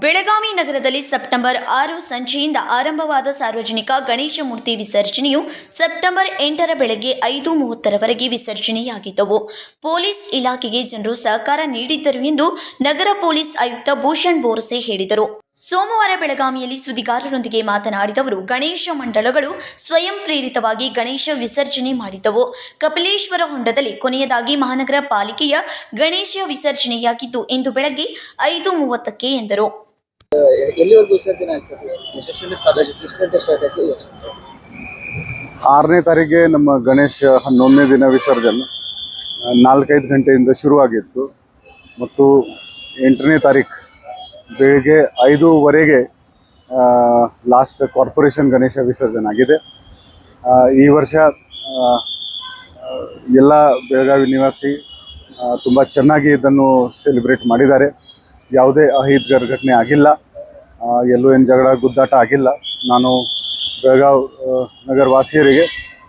ಬೆಳಗಾವಿ ನಗರದಲ್ಲಿ ಸೆಪ್ಟೆಂಬರ್ ಆರು ಸಂಜೆಯಿಂದ ಆರಂಭವಾದ ಸಾರ್ವಜನಿಕ ಗಣೇಶ ಮೂರ್ತಿ ವಿಸರ್ಜನೆಯು ಸೆಪ್ಟೆಂಬರ್ ಎಂಟರ ಬೆಳಗ್ಗೆ ಐದು ಮೂವತ್ತರವರೆಗೆ ವಿಸರ್ಜನೆಯಾಗಿದ್ದವು. ಪೊಲೀಸ್ ಇಲಾಖೆಗೆ ಜನರು ಸಹಕಾರ ನೀಡಿದ್ದರು ಎಂದು ನಗರ ಪೊಲೀಸ್ ಆಯುಕ್ತ ಭೂಷಣ್ ಬೋರ್ಸೆ ಹೇಳಿದರು. ಸೋಮವಾರ ಬೆಳಗಾವಿಯಲ್ಲಿ ಸುದ್ದಿಗಾರರೊಂದಿಗೆ ಮಾತನಾಡಿದವರು ಗಣೇಶ ಮಂಡಳಗಳು ಸ್ವಯಂ ಪ್ರೇರಿತವಾಗಿ ಗಣೇಶ ವಿಸರ್ಜನೆ ಮಾಡಿದ್ದವು. ಕಪಿಲೇಶ್ವರ ಹೊಂಡದಲ್ಲಿ ಕೊನೆಯದಾಗಿ ಮಹಾನಗರ ಪಾಲಿಕೆಯ ಗಣೇಶ ವಿಸರ್ಜನೆಯಾಗಿದ್ದು ಇಂದು ಬೆಳಗ್ಗೆ ಐದು ಮೂವತ್ತಕ್ಕೆ ಎಂದರು. ಆರನೇ ತಾರೀಕಿಗೆ ನಮ್ಮ ಗಣೇಶ ಹನ್ನೊಂದನೇ ದಿನ ವಿಸರ್ಜನೆ. ನಾಲ್ಕೈದು ಗಂಟೆಯಿಂದ ಶುರುವಾಗಿತ್ತು. ಮತ್ತು ಎಂಟನೇ ತಾರೀಕು ಬೆಳಿಗ್ಗೆ ಐದೂವರೆಗೆ ಲಾಸ್ಟ್ ಕಾರ್ಪೊರೇಷನ್ ಗಣೇಶ ವಿಸರ್ಜನೆ ಆಗಿದೆ. ಈ ವರ್ಷ ಎಲ್ಲ ಬೆಳಗಾವಿ ನಿವಾಸಿ ತುಂಬ ಚೆನ್ನಾಗಿ ಇದನ್ನು ಸೆಲೆಬ್ರೇಟ್ ಮಾಡಿದ್ದಾರೆ. ಯಾವುದೇ ಅಹಿತಕರ ಘಟನೆ ಆಗಿಲ್ಲ. ಎಲ್ಲೂ ಏನು ಜಗಳ ಗುದ್ದಾಟ ಆಗಿಲ್ಲ. ನಾನು ಬೆಳಗಾವ್ ಆ, ನಗರ ವಾಸಿಯರಿಗೆ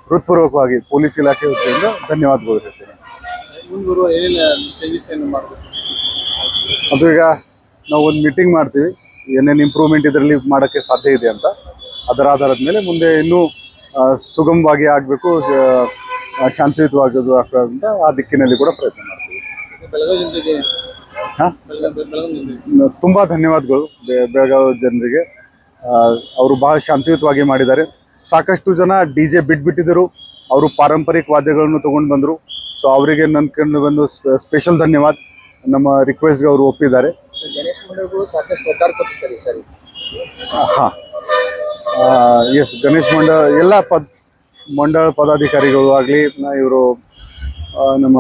ಹೃತ್ಪೂರ್ವಕವಾಗಿ ಪೊಲೀಸ್ ಇಲಾಖೆ ವತಿಯಿಂದ ಧನ್ಯವಾದಗಳು ಹೇಳ್ತೇನೆ. ಅದು ಈಗ ನಾವು ಒಂದು ಮೀಟಿಂಗ್ ಮಾಡ್ತೀವಿ. ಏನೇನು ಇಂಪ್ರೂವ್ಮೆಂಟ್ ಇದರಲ್ಲಿ ಮಾಡೋಕ್ಕೆ ಸಾಧ್ಯ ಇದೆ ಅಂತ. ಅದರ ಆಧಾರದ ಮೇಲೆ ಮುಂದೆ ಇನ್ನೂ ಸುಗಮವಾಗಿ ಆಗಬೇಕು ಶಾಂತಿಯುತವಾಗೋದು ಅಂತ ಆ ದಿಕ್ಕಿನಲ್ಲಿ ಕೂಡ ಪ್ರಯತ್ನ ಮಾಡ್ತೀವಿ. ಹಾಂ? ತುಂಬ ಧನ್ಯವಾದಗಳು ಬೆಳಗಾವಿ ಜನರಿಗೆ. ಅವರು ಬಹಳ ಶಾಂತಿಯುತವಾಗಿ ಮಾಡಿದ್ದಾರೆ. ಸಾಕಷ್ಟು ಜನ ಡಿ ಜೆ ಬಿಟ್ಬಿಟ್ಟಿದ್ದರು. ಅವರು ಪಾರಂಪರಿಕ ವಾದ್ಯಗಳನ್ನು ತೊಗೊಂಡು ಬಂದರು. ಸೊ ಅವರಿಗೆ ನನ್ನ ಕಂಡು ಬಂದು ಸ್ಪೆಷಲ್ ಧನ್ಯವಾದ. ನಮ್ಮ ರಿಕ್ವೆಸ್ಟ್ಗೆ ಅವರು ಒಪ್ಪಿದ್ದಾರೆ. ಮಂಡಳಗಳು ಸಾಕಷ್ಟು ಸರ್ಕಾರ ಕೊಟ್ಟು ಸರಿ ಸರಿ. ಹಾಂ ಎಸ್ ಗಣೇಶ್ ಮಂಡಳ, ಎಲ್ಲ ಪದ, ಮಂಡಳ ಪದಾಧಿಕಾರಿಗಳು ಆಗಲಿ ಇವರು ನಮ್ಮ,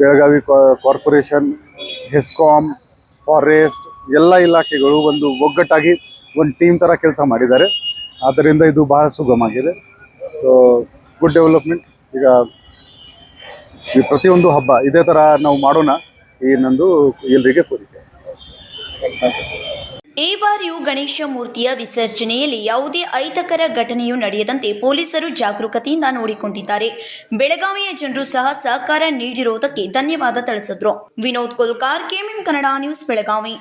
ಬೆಳಗಾವಿ ಕಾರ್ಪೊರೇಷನ್ ಹೆಸ್ಕಾಮ್ ಫಾರೆಸ್ಟ್, ಎಲ್ಲ ಇಲಾಖೆಗಳು ಒಂದು ಒಗ್ಗಟ್ಟಾಗಿ ಒಂದು ಟೀಮ್ ಥರ ಕೆಲಸ ಮಾಡಿದ್ದಾರೆ. ಆದ್ದರಿಂದ ಇದು ಬಹಳ ಸುಗಮಾಗಿದೆ ಸೊ ಗುಡ್ ಡೆವಲಪ್ಮೆಂಟ್ ಈಗ ಈ ಪ್ರತಿಯೊಂದು ಹಬ್ಬ ಇದೇ ಥರ ನಾವು ಮಾಡೋಣ. ಈ ನಂದು ಎಲ್ರಿಗೆ ಕೋರಿಕೆ. ಈ ಬಾರಿಯೂ ಗಣೇಶ ಮೂರ್ತಿಯ ವಿಸರ್ಜನೆಯಲ್ಲಿ ಯಾವುದೇ ಅಹಿತಕರ ಘಟನೆಯೂ ನಡೆಯದಂತೆ ಪೊಲೀಸರು ಜಾಗರೂಕತೆಯಿಂದ ನೋಡಿಕೊಂಡಿದ್ದಾರೆ. ಬೆಳಗಾವಿಯ ಜನರು ಸಹ ಸಹಕಾರ ನೀಡಿರುವುದಕ್ಕೆ ಧನ್ಯವಾದ ತಿಳಿಸಿದ್ರು. Vinod Kolkar, KMM Kannada news, Belagavi.